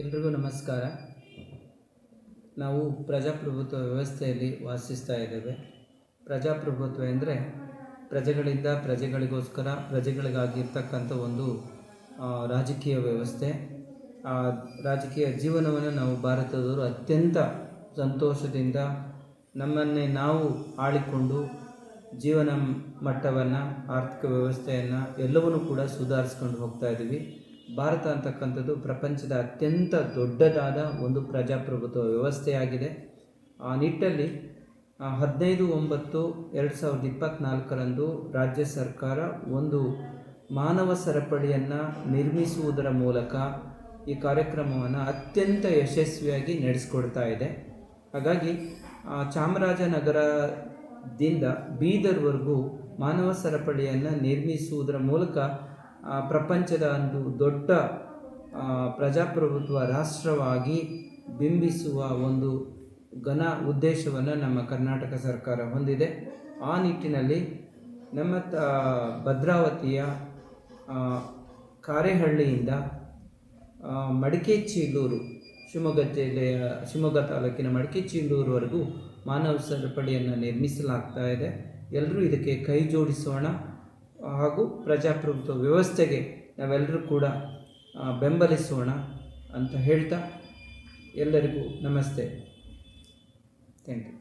ಎಲ್ರಿಗೂ ನಮಸ್ಕಾರ. ನಾವು ಪ್ರಜಾಪ್ರಭುತ್ವ ವ್ಯವಸ್ಥೆಯಲ್ಲಿ ವಾಸಿಸ್ತಾ ಇದ್ದೇವೆ. ಪ್ರಜಾಪ್ರಭುತ್ವ ಎಂದರೆ ಪ್ರಜೆಗಳಿಂದ ಪ್ರಜೆಗಳಿಗೋಸ್ಕರ, ಪ್ರಜೆಗಳಿಗಾಗಿರ್ತಕ್ಕಂಥ ಒಂದು ರಾಜಕೀಯ ವ್ಯವಸ್ಥೆ. ಆ, ರಾಜಕೀಯ ಜೀವನವನ್ನು ನಾವು ಭಾರತದವರು ಅತ್ಯಂತ ಸಂತೋಷದಿಂದ ನಮ್ಮನ್ನೇ ನಾವು ಆಳಿಕೊಂಡು ಜೀವನ ಮಟ್ಟವನ್ನು, ಆರ್ಥಿಕ ವ್ಯವಸ್ಥೆಯನ್ನು ಎಲ್ಲವನ್ನೂ ಕೂಡ ಸುಧಾರಿಸ್ಕೊಂಡು ಹೋಗ್ತಾ ಇದ್ದೀವಿ. ಭಾರತ ಅಂತಕ್ಕಂಥದ್ದು ಪ್ರಪಂಚದ ಅತ್ಯಂತ ದೊಡ್ಡದಾದ ಒಂದು ಪ್ರಜಾಪ್ರಭುತ್ವ ವ್ಯವಸ್ಥೆಯಾಗಿದೆ. ಆ ನಿಟ್ಟಲ್ಲಿ ಹದಿನೈದು ಒಂಬತ್ತು ಎರಡು ಸಾವಿರದ ಇಪ್ಪತ್ತ್ನಾಲ್ಕರಂದು ರಾಜ್ಯ ಸರ್ಕಾರ ಒಂದು ಮಾನವ ಸರಪಳಿಯನ್ನು ನಿರ್ಮಿಸುವುದರ ಮೂಲಕ ಈ ಕಾರ್ಯಕ್ರಮವನ್ನು ಅತ್ಯಂತ ಯಶಸ್ವಿಯಾಗಿ ನಡೆಸಿಕೊಡ್ತಾ ಇದೆ. ಹಾಗಾಗಿ ಚಾಮರಾಜನಗರದಿಂದ ಬೀದರ್ವರೆಗೂ ಮಾನವ ಸರಪಳಿಯನ್ನು ನಿರ್ಮಿಸುವುದರ ಮೂಲಕ ಪ್ರಪಂಚದ ಒಂದು ದೊಡ್ಡ ಪ್ರಜಾಪ್ರಭುತ್ವ ರಾಷ್ಟ್ರವಾಗಿ ಬಿಂಬಿಸುವ ಒಂದು ಘನ ಉದ್ದೇಶವನ್ನು ನಮ್ಮ ಕರ್ನಾಟಕ ಸರ್ಕಾರ ಹೊಂದಿದೆ. ಆ ನಿಟ್ಟಿನಲ್ಲಿ ನಮ್ಮ ತ, ಭದ್ರಾವತಿಯ ಕಾರೇಹಳ್ಳಿಯಿಂದ ಮಡಿಕೆಚೀಲೂರು ಶಿವಮೊಗ್ಗ ಜಿಲ್ಲೆಯ ಶಿವಮೊಗ್ಗ ತಾಲೂಕಿನ ಮಡಿಕೆಚೀಲೂರುವರೆಗೂ ಮಾನವ ಸರಪಳಿಯನ್ನು ನಿರ್ಮಿಸಲಾಗ್ತಾ ಇದೆ. ಎಲ್ಲರೂ ಇದಕ್ಕೆ ಕೈ ಜೋಡಿಸೋಣ. ಹಾಗೂ ಪ್ರಜಾಪ್ರಭುತ್ವ ವ್ಯವಸ್ಥೆಗೆ ನಾವೆಲ್ಲರೂ ಕೂಡ ಬೆಂಬಲಿಸೋಣ ಅಂತ ಹೇಳ್ತಾ ಎಲ್ಲರಿಗೂ ನಮಸ್ತೆ. Thank you